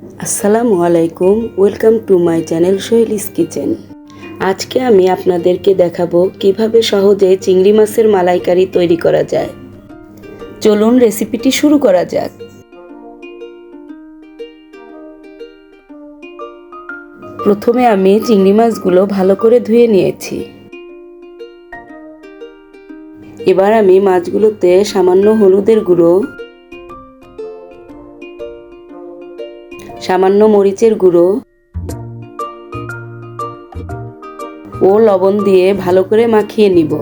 আসসালামু আলাইকুম, welcome to my channel Soheli's kitchen. আজকে আমি আপনাদেরকে দেখাবো কীভাবে সহজে চিংড়ি মাছের মালাইকারি তৈরি করা যায়। চলুন রেসিপিটি শুরু করা যাক। প্রথমে আমি চিংড়ি মাছগুলো ভালো করে ধুয়ে নিয়েছি। এবার আমি মাছগুলোতে সামান্য হলুদের গুঁড়ো সামান্য মরিচের গুঁড়ো ও লবণ দিয়ে ভালো করে মাখিয়ে নিব।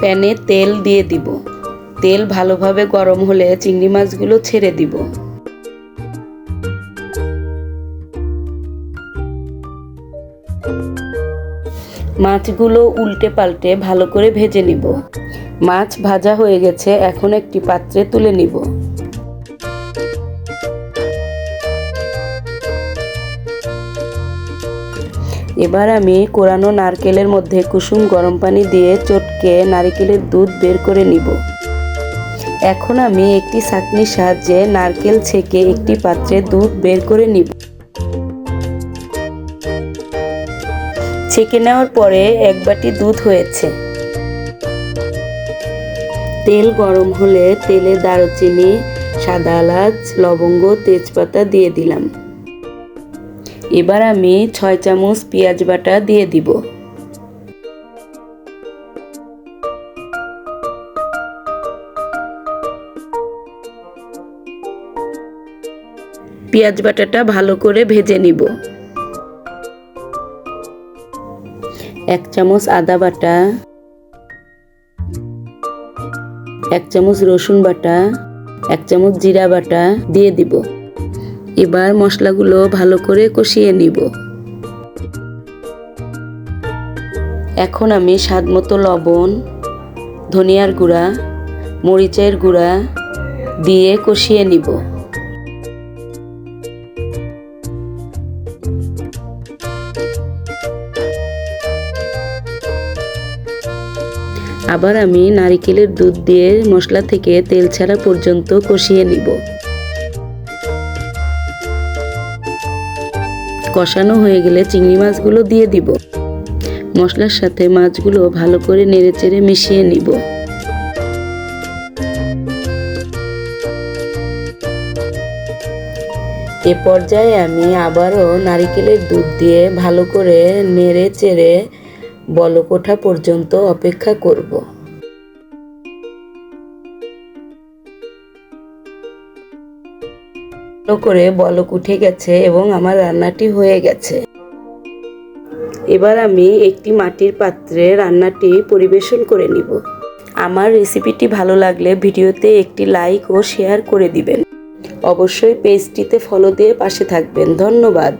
প্যানে তেল দিয়ে দিব। তেল ভালোভাবে গরম হলে চিংড়ি মাছগুলো ছেড়ে দিব। মাছগুলো উল্টে পাল্টে ভালো করে ভেজে নিব। মাছ ভাজা হয়ে গেছে, এখন একটি পাত্রে তুলে নিব। এবার আমি কোরানো নারকেলের মধ্যে কুসুম গরম পানি দিয়ে চটকে নারকেলের দুধ বের করে নিব। এখন আমি একটি ছাঁকনির সাহায্যে নারকেল ছেঁকে একটি পাত্রে দুধ বের করে নিব। ছেঁকে নেওয়ার পরে এক বাটি দুধ হয়েছে। তেল গরম হলে তেলে দারুচিনি, সাদা এলাচ, লবঙ্গ, তেজপাতা দিয়ে দিলাম। এবার আমি ছয় চামচ পেঁয়াজ বাটা দিয়ে দিব। পেঁয়াজ বাটাটা ভালো করে ভেজে নিব। এক চামচ আদা বাটা, এক চামচ রসুন বাটা, এক চামচ জিরা বাটা দিয়ে দিব। এবার মশলাগুলো ভালো করে কষিয়ে নিব। এখন আমি স্বাদ মতো লবণ, ধনিয়ার গুঁড়া, মরিচের গুঁড়া দিয়ে কষিয়ে নিব। আবার আমি নারিকেলের দুধ দিয়ে মশলা থেকে তেল ছাড়া পর্যন্ত কষিয়ে নিব। কষানো হয়ে গেলে চিংড়ি মাছগুলো দিয়ে দিব। মশলার সাথে মাছগুলো ভালো করে নেড়েচেড়ে মিশিয়ে নিব। এ পর্যায়ে আমি আবারও নারিকেলের দুধ দিয়ে ভালো করে নেড়ে চেড়ে বলক ওঠা পর্যন্ত অপেক্ষা করব। করে বলক উঠে গেছে এবং আমার রান্নাটি হয়ে গেছে। এবার আমি একটি মাটির পাত্রে রান্নাটি পরিবেশন করে নিব। আমার রেসিপিটি ভালো লাগলে ভিডিওতে একটি লাইক ও শেয়ার করে দিবেন। অবশ্যই পেজটিতে ফলো দিয়ে পাশে থাকবেন। ধন্যবাদ।